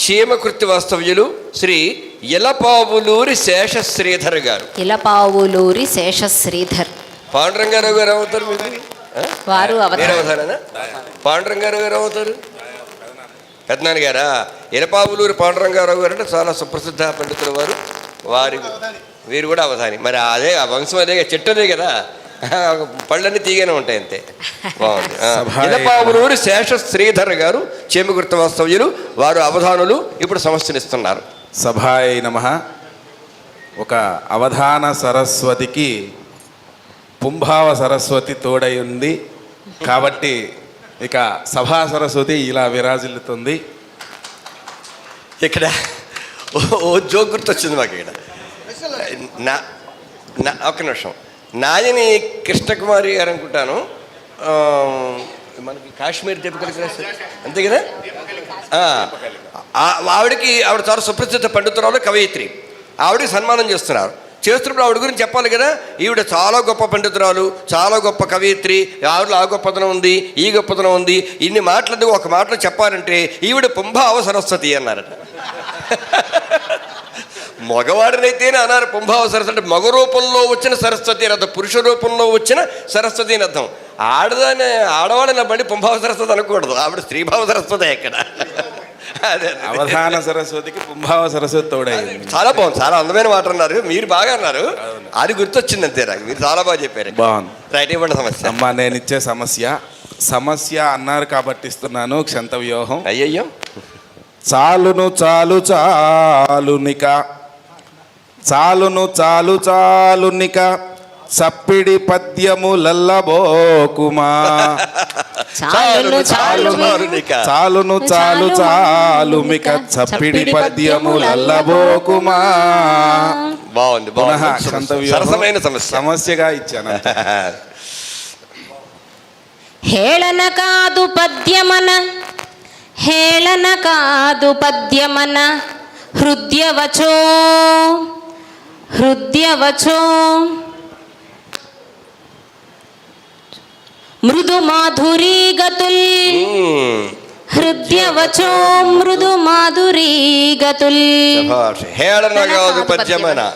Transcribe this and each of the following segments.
క్షేమకృత్య వాస్తవ్యులు శ్రీ ఇలపావులూరి శేష శ్రీధర్ గారు. ఇలపావులూరి శేష శ్రీధర్ పాండురంగారావు గారు అవుతారు మీకు? వారు మీరు అవతారం. అవుతారా పాండురంగారావు గారు అవుతారు పెద్దనాన్న గారా? ఇలపావులూరి పాండురంగారావు గారు అంటే చాలా సుప్రసిద్ధ పండితులు వారు. వారి వీరు కూడా అవధాని. మరి అదే ఆ వంశం అదే చెట్టు అదే కదా. పళ్ళన్నీ తీగానే ఉంటాయి అంతే. బాగుంది. ఇలపావులూరి శేష శ్రీధర్ గారు చేమగుర్త వాస్తవ్యులు. వారు అవధానులు ఇప్పుడు సమస్యనిస్తున్నారు. సభాయ నమ. ఒక అవధాన సరస్వతికి పుంభావ సరస్వతి తోడై ఉంది. కాబట్టి ఇక సభా సరస్వతి ఇలా విరాజిల్లుతుంది. ఇక్కడ ఓ- జోక్ గుర్తొచ్చింది మాకు ఇక్కడ. నా నా ఒక నిమిషం. నాయని కృష్ణకుమారి గారు అనుకుంటాను. మనకి కాశ్మీర్ దీపకలి అంతే కదా? ఆవిడకి ఆవిడ చాలా సుప్రసిద్ధ పండితురాలు కవయిత్రి. ఆవిడకి సన్మానం చేస్తున్నారు. చేస్తున్నప్పుడు ఆవిడ గురించి చెప్పాలి కదా? ఈవిడ చాలా గొప్ప పండితురాలు చాలా గొప్ప కవయిత్రి. ఆవిడలో ఆ గొప్పతనం ఉంది ఈ గొప్పతనం ఉంది. ఇన్ని మాటలు ఒక మాటలు చెప్పాలంటే ఈవిడ పుంభావ సరస్వతి అన్నారట. మగవాడినైతేనే అన్నారు పుంభావ సరస్వతి అంటే మగ రూపంలో వచ్చిన సరస్వతి అని అర్థం. పురుష రూపంలో వచ్చిన సరస్వతి అని అర్థం. ఆడదాన్ని ఆడవాళ్ళని బట్టి పుంభావ సరస్వతి అనకూడదు. ఆవిడ స్త్రీభావ సరస్వతి ఎక్కడ అదే. అవధాన సరస్వతికి పుంభావ సరస్వతి తోడై ఉంది చాలా బాగుంది. చాలా అందమైన మాట అన్నారు. మీరు బాగా అన్నారు. అది గుర్తొచ్చింది అంతే నాకు. మీరు చాలా బాగా చెప్పారు. బాగుంది. రైట్ ఇవ్వండి సమస్య. అమ్మ నేను ఇచ్చే సమస్య. సమస్య అన్నారు కాబట్టి ఇస్తున్నాను. క్షంత వ్యూహం అయ్యయ్యో. చాలును చాలు చాలునిక. చాలును చాలు చాలునిక చప్పిడి పద్యము లల్లబోకుమా చాలును చాలు. చాలును చాలు చాలుమిక చప్పిడి పద్యము లల్లబోకుమా బాగుంది సరసమైన సమస్య. సమస్యగా ఇచ్చాను. హేళన కాదు పద్యమన హేళన కాదు పద్యమన హృద్యవచో. హృద్యవచో. మృదు మాధురీ గతుల్. హృద్యవచో మృదు మాధురీ గతుల్. హేళన కాదు పద్యమన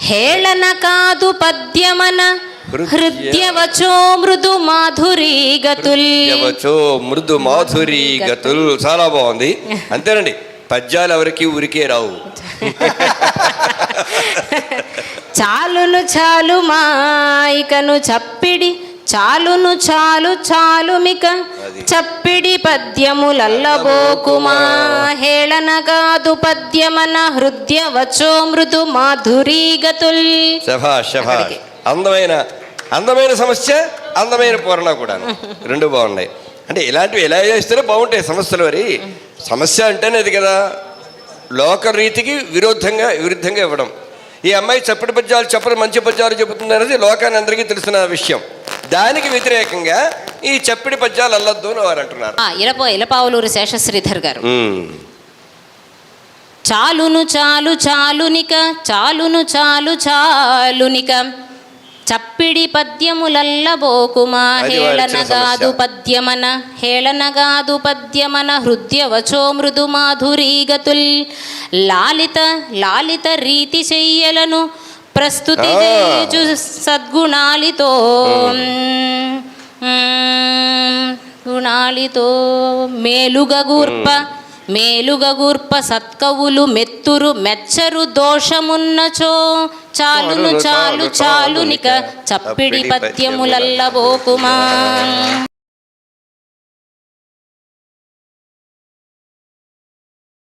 హేళన కాదు పద్యమన హృద్య- హృద్యవచో మృదు మాధురీ గతుల్ యవచో మృదు మాధురి గతుల్ చాలా బాగుంది. అంతేనండి. పద్యాలు ఎవరికి ఊరికే రావు. చాలును చాలు మాయికను చప్పిడి చాలును చాలు చాలుమిక. చప్పిడి పద్యములల్లబోకుమా. హేళన కాదు పద్యమన హృద్యవచో మృదు మాధురీ గతుల్ శభాష్ శభాష్. అక్కడికి. అందమైన అందమైన సమస్య అందమైన పూరణ కూడా రెండు బాగున్నాయి. అంటే ఇలాంటివి ఎలా చేస్తేనే బాగుంటాయి సమస్యలు మరి. సమస్య అంటేనే అది కదా లోక రీతికి విరుద్ధంగా విరుద్ధంగా ఇవ్వడం. ఈ అమ్మాయి చప్పటి పద్యాలు చెప్పని మంచి పద్యాలు చెబుతుంది అనేది లోకాన్ని అందరికీ తెలిసిన విషయం. దానికి వ్యతిరేకంగా ఈ చప్పిడి పద్యాలు అల్లొద్దు అని వారు అంటున్నారు. ఇలప ఇలపావులూరు శేషశ్రీధర్ గారు. చాలును చాలు చాలునిక చాలును చాలు చాలునిక. చప్పిడి పద్యములల్లబోకుమా హేళనగాదు. పద్యమన హేళనగాదు పద్యమన హృద్యవచో మృదు మాధురీ గతుల్ లాలిత లాలిత రీతి చెయ్యలను ప్రస్తుతి. చేజు సద్గుణాలితో. గుణాలితో మేలుగగూర్ప మేలుగగూర్ప సత్కవులు మెత్తురు మెచ్చరు దోషమున్నచో చాలును చాలు చాలునిక చప్పిడి పద్యములల్లబోకుమా